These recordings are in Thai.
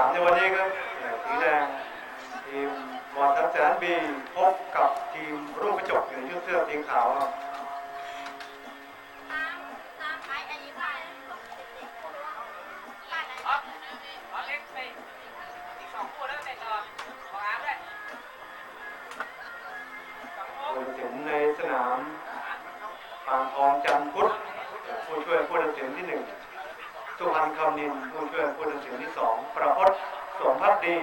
ามในวันนี้ครับสีแดงทีมบอลทัพแสนบีพบกับทีมรุ่งกระจกในชุดเสื้อสีขาวครับอ๋ออ๋อเล็กไปอีกสองคู่แล้วไปต่อของอาร์มด้วยสองคู่ผู้ตัดสินในสนามปางทองจันพุทธผู้ช่วยผู้ตัดสินที่หนึ่ง สุพรรณคำนินผู้ช่วยผู้ตัดสินที่สองประพจน์สมพักดี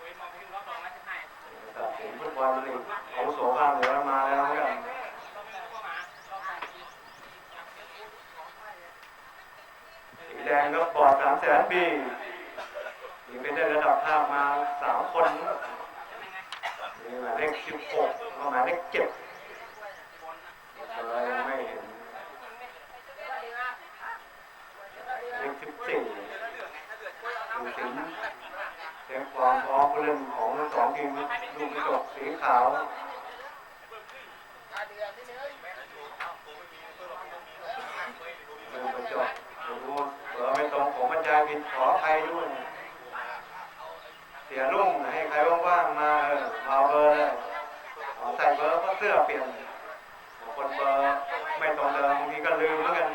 คุยมองไปถึงรอบสองแล้วจะให้ตัดสินฟุตบอลลีกอาโสภาเหนือมาแล้วเหมือนกันสีแดงก็ปอดสามแสนปียิงไปได้ระดับห้ามาสามคนหมายเลขสิบหกหมายเลขเจ็ดอะไรยังไม่เห็นเลขสิบสี่ ดูสิงเต็มความพร้อมผู้เล่นของทั้งสองทีมลูกกระจกสีขาวเดินไปจบดูเผื่อไม่ตรงผมบรรยายผิดขออภัยด้วยเสียรุ่งให้ใครว่างๆมาเออมาเบอร์เลยเอใส่เบอร์เพราะเสื้อเปลี่ยนคนเบอร์ไม่ตรงเดิมบางทีก็ลืมเหมือนกัน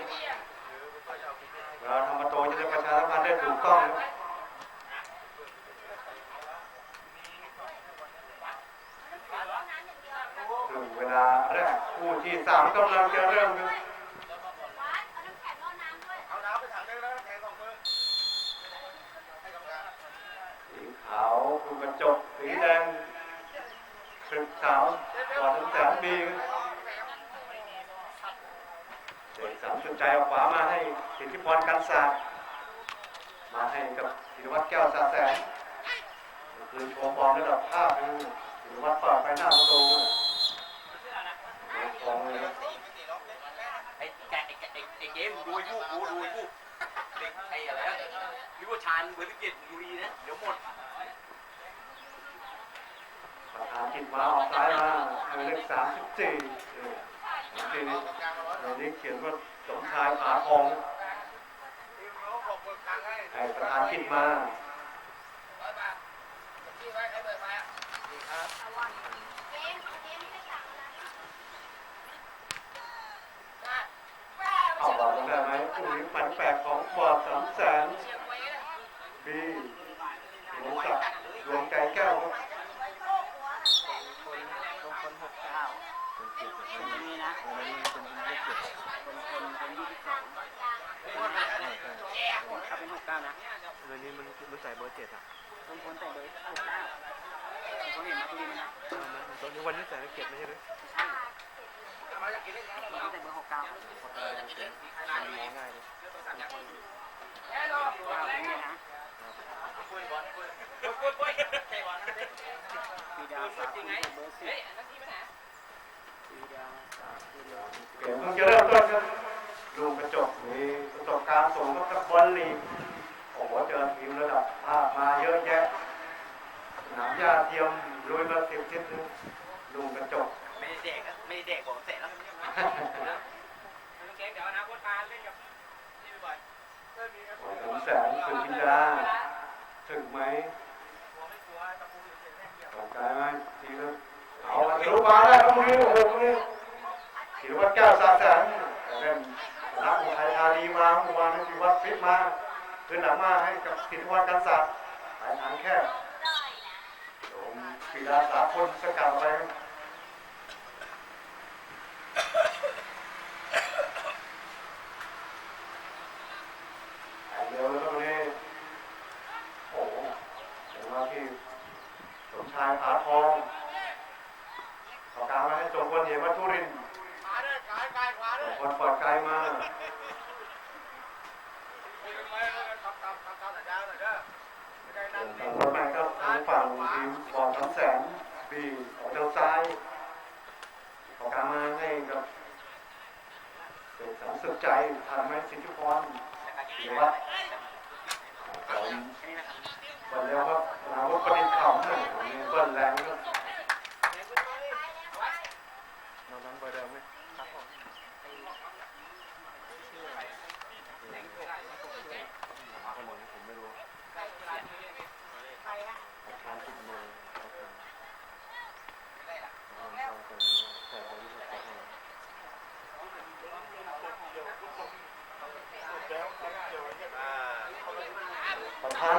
เวลาทำประตูจะได้ประชาสัมพันธ์ได้ถูกต้องเวลาแรกคู่ ที่สามกำลังจะเริ่มครับเอาน้ำไปถังนึงแล้วแทงสองมือให้กรรมการสีขาวคือกระจกสีแดงครึกขาวกอดทั้งแสนบีเด็กสามสุดใจเอาขวามาให้สิทธิพรกันศาสตร์มาให้กับศิรวัตรแก้วสาแสนคืนโชว์ฟอร์มระดับภาพนะศิริวัตรเปิดไปหน้าประตู องเลยไอ้แกไอ้ไอ้ไอ้เกมดูไอ้ผู้กูดูไอ้ผู้เด็กไอ้อะไรนะนึกว่าชานเบอร์สิบเจ็ดดูดีนะเดี๋ยวหมดประธานจิตมาออกซ้ายมาเลขสามสิบสี่ทีนี้ในนี้เขียนว่าสมชายผาทองทีมเขาบอกเปิดทางให้ให้ประธานคิดมา ร้อยบาทที่ไว้ให้เปิดมาดีครับ เอาบอล ลงได้ไหมผู้หญิงฝันแปลกของบอดสามแสนบีหลวงศักดิ์ดวงใจแก้วครับคนคนหกเก้าคนนี้นะคนคนคนยี่สิบคนคนคนยี่สิบสองเขาเป็นหกเก้านะเรื่องนี้มันมันใส่เบอร์เจ็ดอะคนคนแต่เบอร์หกเก้าคนเห็นมาตัวนี้นะเออมันตอนนี้วันนี้ใส่เจ็ดไม่ใช่หรือ ใช่คนแต่เบอร์หกเก้ามันมองง่ายเลยเก้าคนนี้นะปีดาสามเบอร์สิบปีดาสามปีดาเกมเพิ่งจะเริ่มต้นครับลูกกระจกมีประสบการณ์สูงครับบอลลีกโอ้โหเจอทีมระดับภาคมาเยอะแยะสนามหญ้าเทียมลุยมาสิบทิศลยลูกระจกไม่ได้เด็กไม่ได้เด็กบอกเสร็จแล้วเก่งเดี๋ยวนะคนมาเล่นกับนี่บ่อยผมแสนคุณจินดาถึงไหมตกใจไหมทีนึงเอาทะลุมาได้ตรงนี้โอ้โหตรงนี้ศิริวัตรแก้วสาแสนเล่นนักอุทัยธานีมาเมื่อวานนี้ศิริวัตรฟิตมาคืนหลังมาให้กับศิริวัตรกันศาสตร์สายทางแคบโดมกีฬาสากลสกัดไป เร็วแล้วตรงนี้โอ้โหเดี๋ยวมาที่สมชายผาทองขอกลางมาให้จงพลเหมวัทุรินทร์ขาด้วยขายกายขวาจด้วยงพลปลอดกายมาทำตามทำตามสัญญาหน่อยเด้อไม่ได้นั่งทางรถแม่ก็ทาฝั่งทีมบอลสามแสนบีออกทางซ้าย กลางมาให้กับเป็นสามสุดใจทำให้สิทธิพรหรือว่าวันเดียวครับเราก็ประเด็นข่าวันนี้เบิ้ลแรงก็ นอกนั้นเบอร์เดิมไหมครับผม คนหนึ่งผมไม่รู้ ยิงไกลแม่ ทางจุดมาประธานประธานประธานประธานนี่คนเรา แพ้ไปเจอเองรอบสี่เองต้องชนะเราจะไปเจอเองครับถ้ารอบสี่นะแต่ว่าไอ้รอบแปดจะรอบนี้นะรอบแรกเจอแน่รอบแปดอะเพร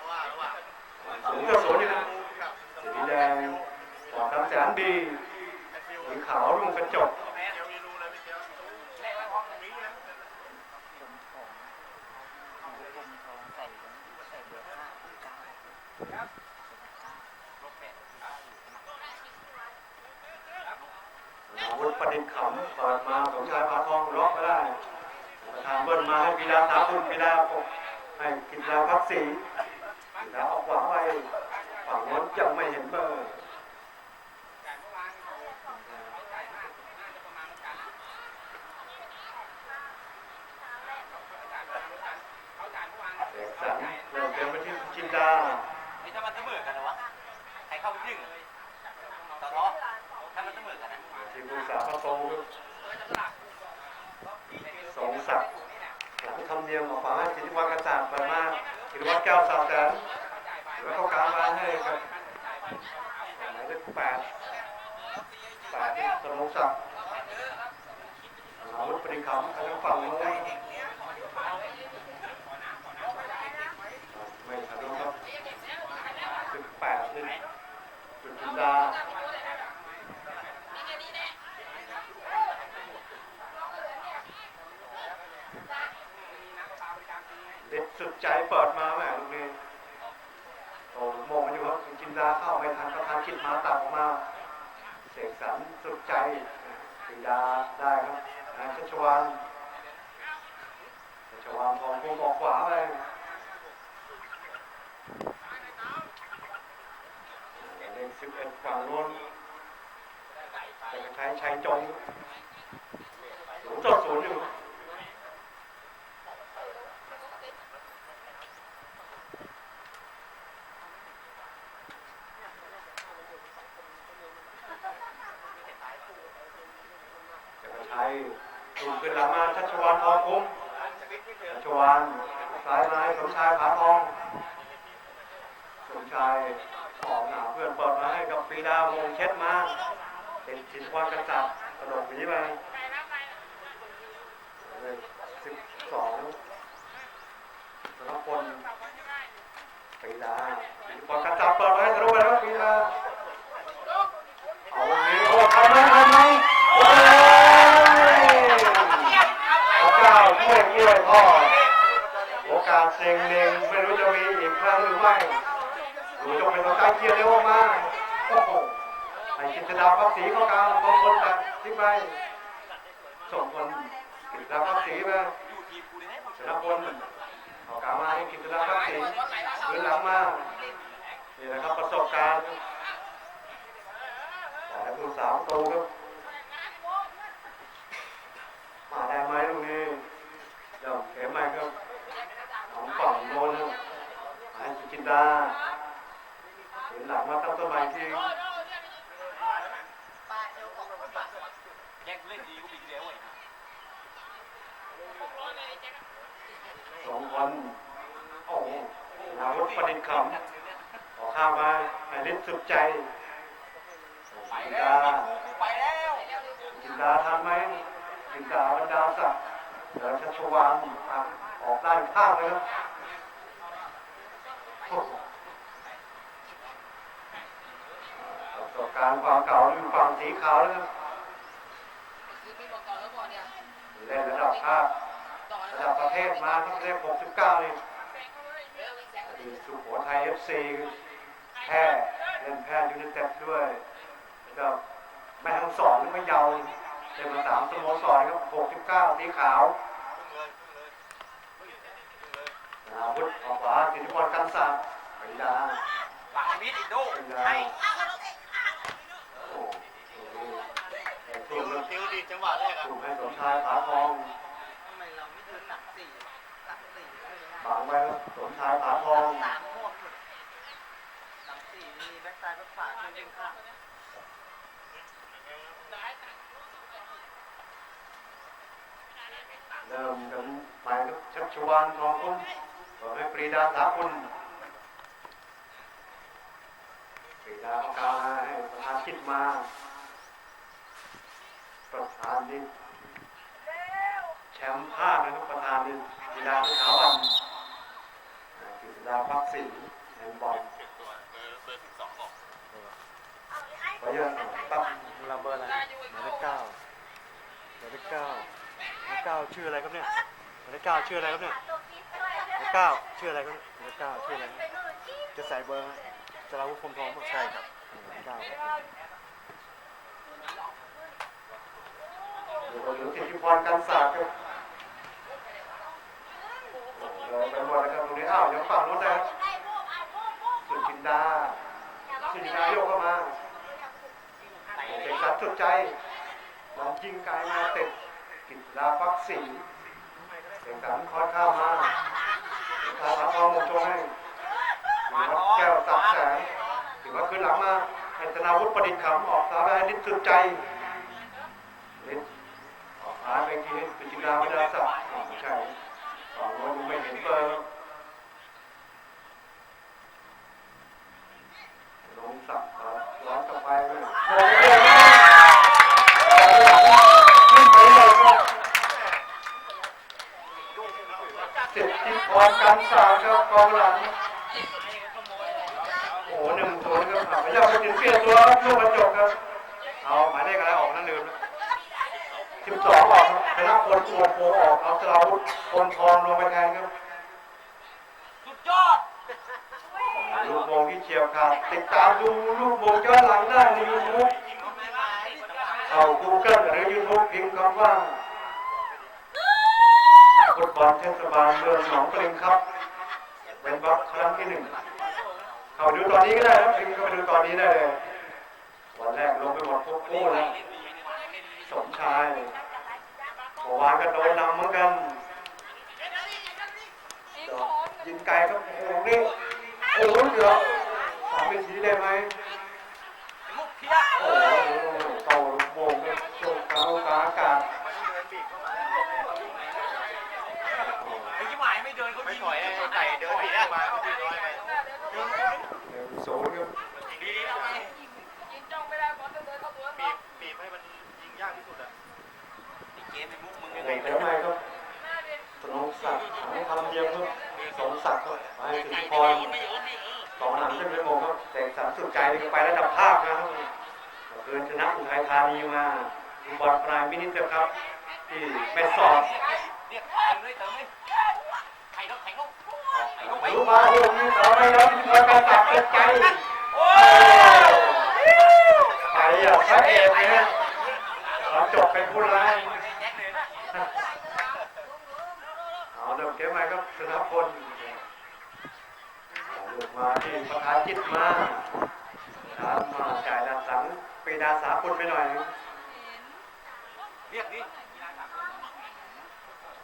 าะว่าระหว่างสูงก็สูงนี่นะกับสีแดงขอบทำแสนดีไอ้ฟิวสีขาวรุ่งกระจก แพ้เดี๋ยวมีรู้เลยพี่เจ้าแรกแล้วพอมีนะ อาวุธประดิษฐ์ขำเปิดมาสมชายพาทองล็อกก็ได้ประธานเบิ้ลมาให้ปีดาสาบุญปีดาปกให้กินดาพักสีปีดาออกขวาไปฝั่งโน้นยังไม่เห็นเบอร์เด็กสันเริ่มเดินไปที่ จินดาไอ้ถ้ามันเสมอกันนะวะใครเข้าไปยิงต่อท้อถ้ามันเสมอกันนะทีมผู้สาประตูสงศักดิ์หลังทำเนียมออกขวาให้สิทธิวัฒน์กระจ่างเปิดมาสิทธิวัฒน์แก้วสาวแสนหรือว่าเข้ากลางมาให้กับหมายเลขแปดแปดสมศักดิ์อาวุธปริคำทางฝั่งโน้นไม่ทันแล้วครับสิบแปดนี่จุ ดาเด็ดสุดใจเปิดมาแม่ลูกนี้โอ้โมงมันอยู่ครับจินดาเข้าไม่ทันประธานคิดมาตัดออกมา เสกสรรสุดใจจินดาได้ครับนายชัชวานชัชวานทองพุ่งออกขวาไปเลข สิบเอ็ดฝั่งโน้นแต่ใช้ชัยจงศูนย์ต่อศูนย์อยู่จักรชัยถูขึ้นหลังมาชัชวานทองคุ้มชัชวานสายไม้สมชายผาทองสมชาย เพื่อนเปิดมาให้กับปีดาวงเช็ดมา เป็นชินวันกระจับกระโดดหนีไปเลยสิบสองธนพลปีดาชินวันกระจับเปิดมาให้ทะลุไปแล้วปีดาเอาวันนี้โอ้ทำไหมทำไหมโอ้ยพระเจ้าช่วยช่วยพ่อโอกาสเซ็งเน่งไม่รู้จะมีอีกครั้งหรือไม่ ดูจงเป็นตัวใกล้เคียงเร็วมากโอ้โหไอ้กิจดาพักสีเข้ากลางสองคนแต่ทิ้งไปสองคนกิจดาพักสีไปอยู่ทีมกูเลยนะชนะพลเข้ากลางมาให้กิจดาพักสีหรือหลังมานี่นะครับประสบการณ์แต่ผู้สาวโตครับ มาได้ไหมตรงนี้เดี๋ยวเข็มใหม่ครับของฝั่งโน้นครับให้จินดาเห็นหลังมาตั้งต้นใหม่ที่ แย่ง เล่นดีกูปีเดียวเว้ยสองคนโอ้โหอาวุธประเดิษฐ์ขำขอข้ามมาให้ลิ้นสุดใจไปจินแล้วดากูไปแล้วจินดาทันไหมจินดาบรรดาศักเดี๋ยวชัชวานอะออกด้านข้างเลยครับประสบการณ์ความเก่าอยู่ฝั่งสีขาวแล้วครับ เล่นระดับภาคระดับประเทศมาทั้งเลข69นี่สุโขทัย FC แพร่เล่นแพร่ยูไนเต็ดด้วยแล้วแม่ทั้งสองนี่ไม่เยาวเล่นมาสามสโมสรครับ69สีขาวอาวุธออกขวาสิทธิพรกันสัตว์ปริดาหลังมิดอีกโดปริดาให้ โอ้โหถูก ฟิวดี จังหวะแรกอะถูกให้สมชายผาทองบังไว้ครับสมชายผาทองเริ่มกันไปครับชัชวานทองคุ้มต่อให้ปรีดาสาคุณปรีดาประกาศให้ประธานคิดมาประ ธานนี่แชมป์ภาคนะครับประธานนี่กีฬาที่ขาววันกีฬาพักสินแห่งบอลเปลี่ยนตัวเบอร์เบอร์สิบสองออกไปเยอะตั้งเราเบอร์อะไรหมายเลขเก้าหมายเลขเก้าหมายเลขเก้าชื่ออะไรครับเนี่ยหมายเลขเก้าชื่ออะไรครับเนี่ยหมายเลขเก้าชื่ออะไรครับหมายเลขเก้าชื่ออะไรจะใส่เบอร์จะราวุธคมทองใช่ครับหมายเลขเก้า ครับเดี๋ยวเราถึงสิทธิพรกันศาสตร์ครับเราไปหมดแล้วครับตรงนี้อ้าวยังฝั่งนู้นนะครับสุจินดาสุจินดาโยกเข้ามาเด็กสัตว์สุดใจลองยิงไกลมาเต็มกิจดาฟักสีเด็กสันคอยข้ามมาทาสาทองหมดตรงให้ถือว่าแก้วตักแสงถือว่าขึ้นหลังมาให้ธนาวุฒิประดิษฐ์ขำออกสาวได้นิดสุดใจ ออกซ้าไปทีนี้เป็นจินดาไม่ได้สับไม่ใช่ฝั่งโน้นไม่เห็นเบอร์ลงสับร้อนกลับไปเลยโอ้โหขึ้นไปเลยครับสิบทิพรการสาวครับกองหลังโอ้โหหนึ่งตัวนะครับพยายามไปถึงเปลี่ยนตัวครับลูกระจกครับเอาหมายเลขอะไรออกนั่นลืมแล้ว สิบสองออกครับชนะคนตัวโปออกเอาสลาวุธคนทองลงไปแทนครับสุดยอดลูกโมงที่เฉียวขาดติดตามดูลูกโมงย้อนหลังได้ในยูทูบเข้า Google หรือ YouTube พิมพ์คำว่าฟุตบอลเทศบาลเมืองหนองปริงครับ เป็นบัคครั้งที่หนึ่งเข้าดูตอนนี้ก็ได้นะพิมพ์เข้าไปดูตอนนี้ได้เลยวันแรกลงไปหมดทุกคู่แล้วสมชายเมื่อวานก็โดนนำเหมือนกันยิงไกลก็โอ้โหนี่โอ้โหเดี๋ยวสามเป็นสีได้ไหมลูกเพียโอ้โหเต่าลูกโป่งเนี่ยโจกกลางอากาศไอ้ยี่หมายไม่เดินเขาไม่ยิงถอยไอ้ไก่เดินหนีได้มาไม่ร้อยไปเดี๋ยวสูงครับดีๆเอาไงบีบบีบให้มันยิงยากที่สุดอะไอ้ เกมไอ้มุกมึงเด็กเดี๋ยวไหนครับสนองศักดิ์ให้ทำเยี่ยมครับสมศักดิ์ครับให้สิทธิพรสองหนังขึ้นไปโมงครับแต่สันสุดใจนี่ก็ไประดับภาคนะครับเมื่อคืนชนะอุทัยธานีมาดูบอลปลายมินิเตอร์ครับ ที่แม่สอดเนี่ยแทงเลยเติมเลยไข่ต้องแทงต้องไข่ต้องไปรู้มาโอ้โหนี่เราไม่รับที่เราการตัดใจโอ้ไปอะพระเอกเนี่ยเราจบเป็นผู้ร้าย แจ็คเลยนะ เอาเดิมเกมใหม่ครับ ธนพลหลุดมาที่ประธานจิตมาถามมาจ่ายด้านสังปีดาสาคุณไปหน่อยเรียกดิ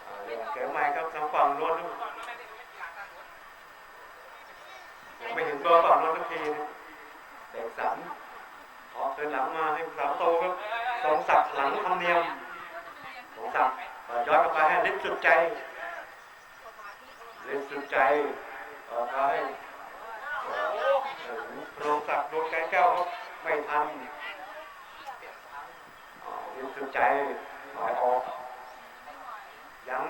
อ่เรื่องเกมใหม่ครับทางฝั่งโน้นยังไม่เห็นตัวฝั่งโน้นสักทีนะเด็กสันขอเคืนหลังมาให้สามโตครับสองศักดิ์หลังทำเนียมสองศักดิ์เปิดย้อนกลับไปให้ลิ้นสุดใจ เล่นสุดใจเอ่อให้เอ่อโรงศักดิ์ดวงใจแก้วไม่ทำเล่นสุดใจถอยออกยัง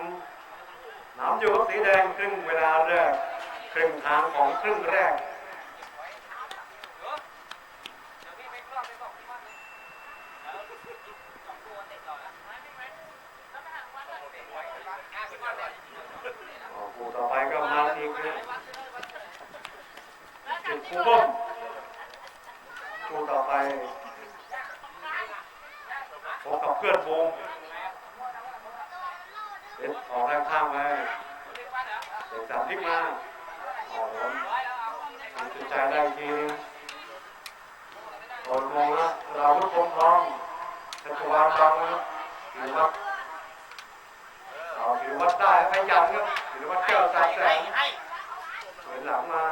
น้ำอยู่สีแดงครึ่งเวลาแรกครึ่งทางของครึ่งแรก อ๋อคู่ต่อไปก็มาอีกนะจุดคู่บ้มคู่ต่อไปพบกับเพื่อนวงเด็ดออกแรงข้างไปเด็กสามพลิกมาออกผมทำจุดใจได้อีกทีนึงโดนมองนะ เราทุกคนพร้อมชัชวานบังนะครับถือว่าเอาถือว่าได้ไปยันครับถือว่าแก้วสายแสงให้เดินหลังมา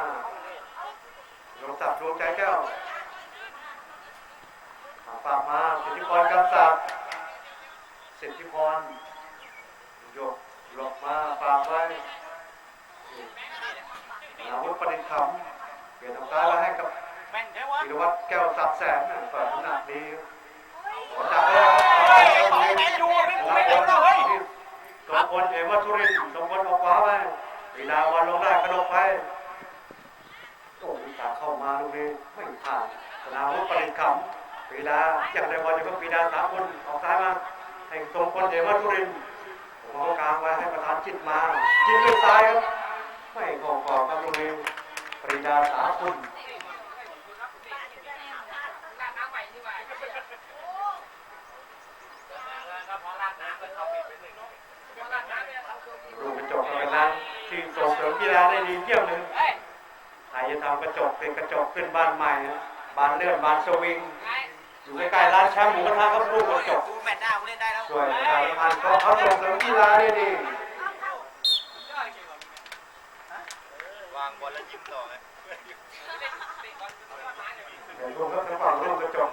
ดวงศักดิ์ดวงใจแก้วหาฝากมาสิทธิพรกันศักดิ์สิทธิพรยกหลบมาฝากไว้อาวุธประดิษฐ์ขำเปลี่ยนทางซ้ายมาให้กับ ม่นใช่วะธีรวัตรแก้วสับแสนเปิดน้ำหนักดีขอจับเลยครับเฮ้ยไอ้สองแมนยูไม่กูไม่เล่นแล้วเฮ้ยสมพลเอวัทุรินทร์สมพลออกขวาไปปีดาวันลงได้กระโดดไปโอ้ยตาเข้ามาลูกนี้ไม่ผ่านสนามวุฒิประดิษฐ์ขำปีดาอย่างไรบอลอยู่กับปีดาสามคนออกซ้ายมาให้สมพลเอวัทุรินทร์ผมเอากลางไว้ให้ประธานจิตมายิงด้วยซ้ายครับไม่เข้ากรอบครับลูกนี้ปรีดาสามคน ดูกระจกเป็น ร้านที่ส่งเสริมกีฬาได้ดีเยี่ยมเลยใครจะทำกระจกเป็นกระจกขึ้นบ้านใหม่นะบ้านเลื่อนบ้านสวิงอยู่ใกล้ๆร้านแชมป์หมูกระทะครับรูปกระจกกูแมตช์หน้ากูเล่นได้แล้วช่วยประชาสัมพันธ์ก็เขาส่งเสริมกีฬาได้ดีวางบอลแล้วยิ้มต่อไงเดี๋ยวดูครับทางฝั่งรูปกระจก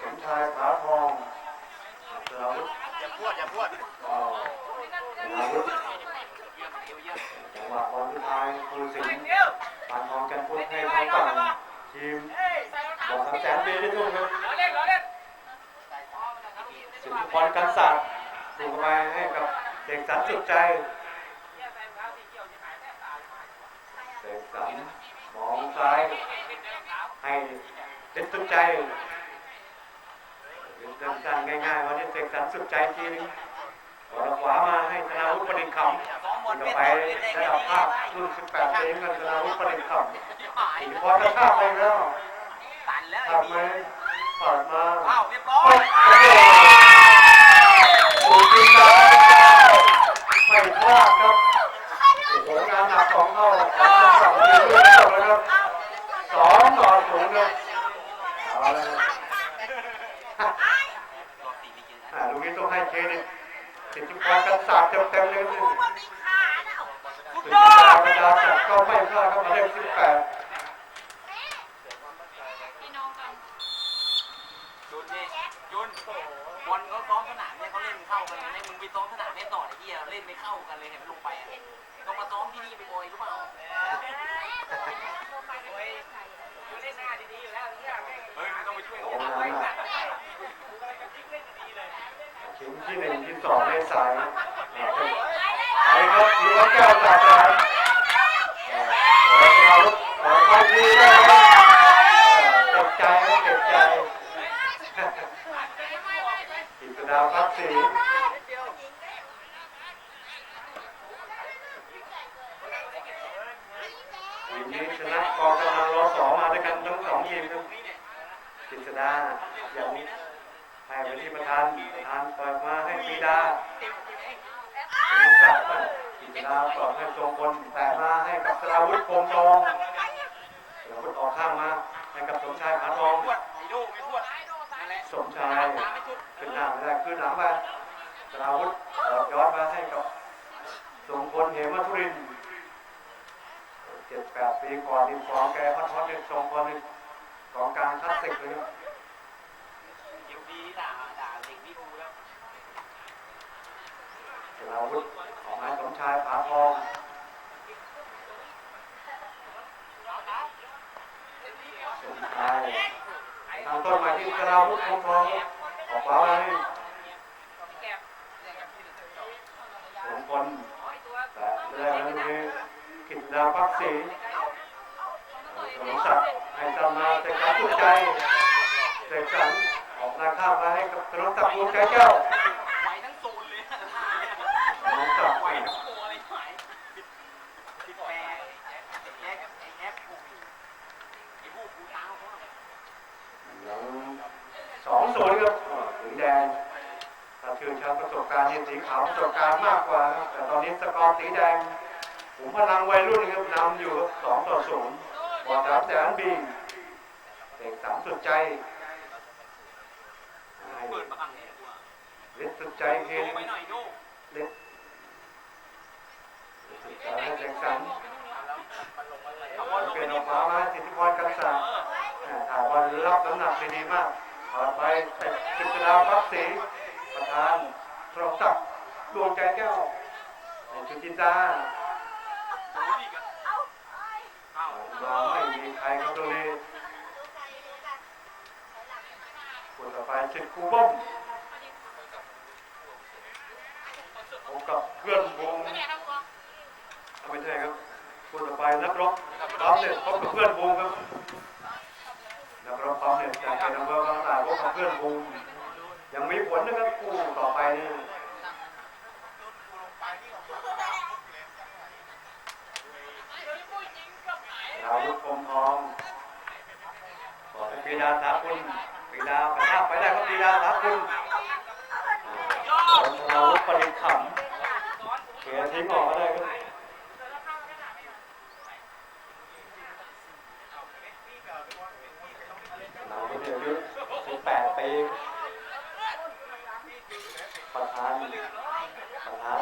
สมชายผาทองเสือวุฒิอย่าพูดอย่าพูด อ๋ออาวุธจังหวะบอลสุดท้ายครูสิงห์ปานทองกันพุทธให้ทางฝั่ง ทีมบอกสามแสนเบได้ด้วยครับสุนทรกันศาสตร์ส่งไปให้กับเด็กสันสุดใจเด็กสันมองซ้ายให้เด็กสุดใจเป็นสั้นๆง่ายๆวันนี้เด็กสันสุดใจทีนึงบอลขวามาให้ธนาวุฒิประดิษฐ์ขำต่อไประดับภาครุ่น18เองกันธนาวุฒิประดิษฐ์ขำ หายพอจะเข้าไปแล้วตันแล้วไอ้บีไหดมาเอ้าเรียบร้อยกตีแล้วไม่พลาดครับโอ้งานหนักสองเท่าสองเท่สองเท่าเลยครับสองต่อศูนอาครับดูนี้ต้องให้เคนิดสิบจุดแปดกันสาดเต็มๆเลยนี่ สุดยอดครับก็ไม่พลาดครับหมายเลข18 ไปซ้อมสนามเล่นต่อไอ้เหี้ยเล่นไม่เข้ากันเลยเห็นมันลงไปอะต้องมาซ้อมที่นี่บ่อยๆรู้เปล่าเฮ้ยมึงต้องไปช่วยโอ้เขาโหทำงานหนักไชิ้นที่หนึ่งที่สองในสายไอ้ครับถือว่าแก้วสาดแสนขอเราขอเข้าที่ได้ครับเจ็บใจครับเจ็บใจกิตดาวพักศรีทีมนี้ชนะกองกำลังรอสองมาด้วยกันทั้งสองทีมครับกิตดาอย่างนี้ให้ไปที่ประธานประธานเปิดมาให้ปีดาเป็นสัตว์ปีดาเปิดให้ทรงพลแต่มาให้กับสราวุธโคมทองสราวุธออกข้างมาให้กับสมชายผาทอง อ้ดูไม่พูดนั่นแหละ สมชายขึ้นหน้าไม่ได้ขึ้นหลังไปสราวุธออกย้อนมาให้กับทรงพลเหมทุรินทร์เจ็ดแปดปีก่อนทีมของแกพัดทอดเป็นทรงพลเป็นของกลางคลาสสิกเลยครับเดี๋ยวดีด่าด่าเด็กนี่กูแล้วสราวุธออกมาสมชายผาทองสมชายทางต้นมาที่สราวุธโคมทองออกขวามาให้สมพลแต่เรื่องนั้นมีกิจดาพักศรีสมศักดิ์ ให้ตมาเสกสรรสุขใจเสกสรรออกนาข้ามมาให้กับสมศักดิ์ดวงใจแก้วไหวทั้งโซนเลยสมศักดิ์ไหวทั้งโซนเลยไหวผิดแปลกไอ้แอ๊กไอ้แอ๊กกูไอ้พวกกูเท้าเขาสองศูนย์ครับสีแดงถ้าชื่นชมประสบการณ์นี่สีขาวประสบการณ์มากกว่าแต่ตอนนี้สกอร์สีแดงผมพลังวัยรุ่นครับนำอยู่สองต่อศูนย์ บอลสามแสนบีเด็กสามสุดใจเปิดมาข้างนี้กูเล็กสุดใจเพียดูงไปหน่อยดูเล็กสุดใจให้เด็กสันเอาบอลลงเปไปลี่ยนอนี่อกขวามาสิทธิพรกันสาถ่ายบอลรับน้ำหนักได้ดีมากต่อไปเตะกิจดาพักศรีประธานทรงศักดิ์ดวงใจแก้วในชุจินดาดูดิ กันเอ้าเราไม่มีใครครับตรงนี้คนต่อไปชิดคูบ้มผมกับเพื่อนวงไม่ใช่ครับคนต่อไปนักรบพร้อมเนี่ยพบกับเพื่อนวงครับนักรบพร้อมเนี่ยจากเป็นอำเภอบางนาพบกับเพื่อนวงยังมีผลนะครับคู่ต่อไปนี่ มทองขอเป็นปีดาสาคุณปีดาไประทับไปได้ครับปีดาสาคุณเราปริขำเกียร์ทิ้งออกก็ได้ครับเราก็เดี๋ยวอายุ18ปีประธานประธาน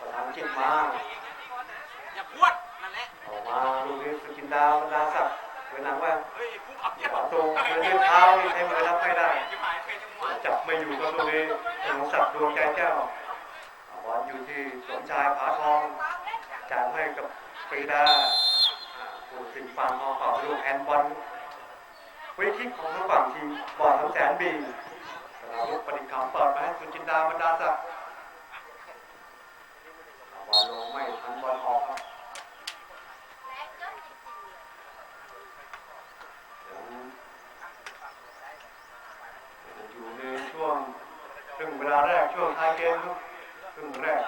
ประธานจิตมาอย่าพวดนั่นแหละ ออก มาลูกนี้สุกินดาบรรดาศักดิ์เป็นหนังว่าเฮ้ยผู้ขับขวาตรงเดินด้วยเท้านี่ใช้มือรับไม่ได้จะหมายเป็นจังหวะจับไม่อยู่กับลูกนี้เป็นของศักดิ์ดวงใจแก้วบอลอยู่ที่สมชายผาทองจางให้กับปรีดาอ่าผู้สิงฟังมอเป่าลูกแอนบอลฟรีคิกของทางฝั่งทีมบอลทั้งแสนบีสนามลูกปฏิขำเปิดมาให้สุจินดาบรรดาศักดิ์บอลลงไม่ทันบอลออกครับ อยู่ในช่วงครึ่งเวลา แรกช่วงท้ายเกมครับครึ่งแรก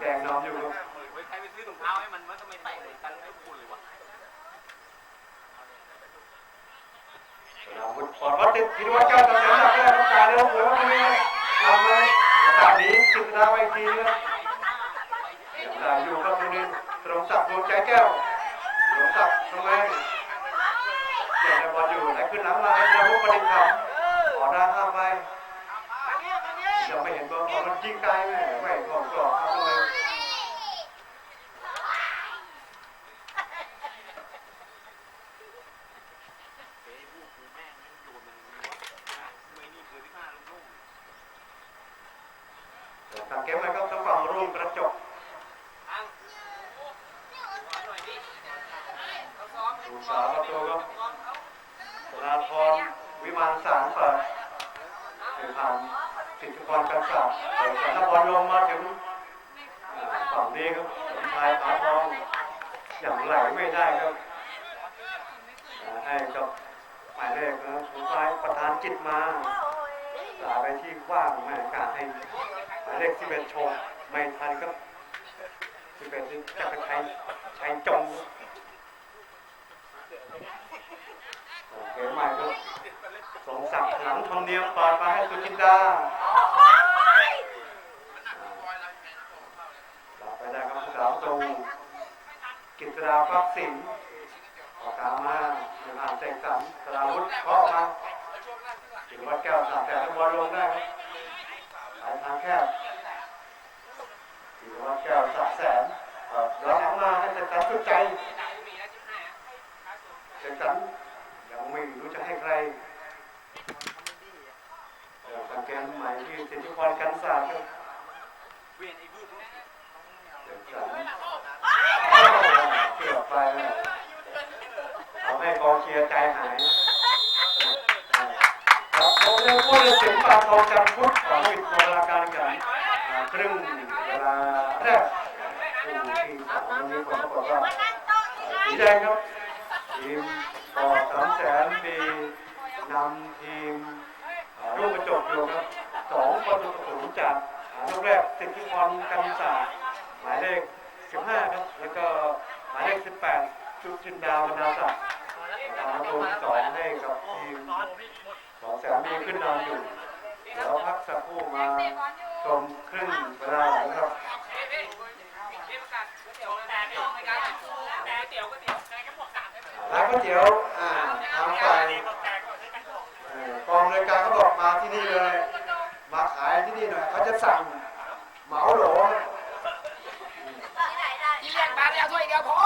แดงนำอยู่ครับเฮ้ยใครไปซื้อถุงเท้าให้มันมันก็ไม่ใส่เลยกันให้คุณเลยวะสนามฟุตบอลวัดติดพิวัฒน์เจ้าตำแหน่งหลักแรกครับการเลี้ยงหัวตรงนี้ทำเลยตอนนี้ขึ้นดาวไปทีครับยังได้อยู่ครับตรงนี้ตรงศักดิ์ดวงใจแก้วตรงศักดิ์ทำไมเดี๋ยวได้บอลอยู่ไหนขึ้นหลังมาให้ดาวพุประดิษฐ์ครับขอด้าห้ามไป ยังไม่เห็นตัวบอมันยิงไกลแม่ไม่กรอกรอบครับเลยเฮ้ยผู้กูแม่งโดนมันไม่นี่เคยพี่มาลุงสังเกตไหมครับทั้งฝั่งรุ่งกระจกอังหน่อยดิเขาซ้อมดูสาวประตูครับธนาธรวิมานสารเปิดถึงผ่าน สิทธิกรกันศาสตร์เปิดสนบอลลงมาถึงฝั่งนี้ครับชายผาทองอย่างไหลไม่ได้ครับให้กับหมายเลขนะสมชายประธานจิตมาสาไปที่กว้างแม่กาให้หมายเลขที่เป็นโชว์ไม่ทันครับที่เป็นจักรชัยชัยจง โอเคใหม่ครับสมศักดิ์หลังธรรมเนียมปล่อยมาให้สุจินดารับไปได้ครับสาวตรงกิตราฟักสิงห์ออกกลางมาหนึ่งอ่านเสกสรรสราวุธเคาะมาถึงวัดแก้วสามแสนบอลลงได้หลายทางแคบถึงวัดแก้วสามแสนเอ่อรับหลังมาให้เสร็จสรรสุดใจเสร็จสรรยัง ไม่รู้จะให้ใครสังเกตใหม่ที่สิทธิพรกันศาสตร์ครับเวียนไอ้บูดเสร็จสรรเกือบไปนะทำให้กองเชียร์ใจหายครับผมเรียกว่าจะถึงปากทองจำพุทธของวิทยาการกันอ่าครึ่งเวลาแรกที่สามวันนี้ผมก็บอกว่าสีแดงครับทีม ต่อสามแสนมีนำทีมอ่าลูกกระจกอยู่ครับสองประตูต่อศูนย์จากลูกแรกสิทธิพรกันศาสหมายเลข 15 ครับ แล้วก็หมายเลข 18 ชุดจินดาวบรรดาศักดิ์ประตูสองให้กับทีมสองแสนมีขึ้นนำอยู่เดี๋ยวพักสักครู่มาชมครึ่งเวลาหลังครับ ร้านก๋วยเตี๋ยวอ่าทางฝ่ายเอ่อกองรายการเขาบอกมาที่นี่เลย มาขายที่นี่หน่อยเขาจะสั่งเหมาโหลที่เรียกมาแล้วถ้วยเดียวพอ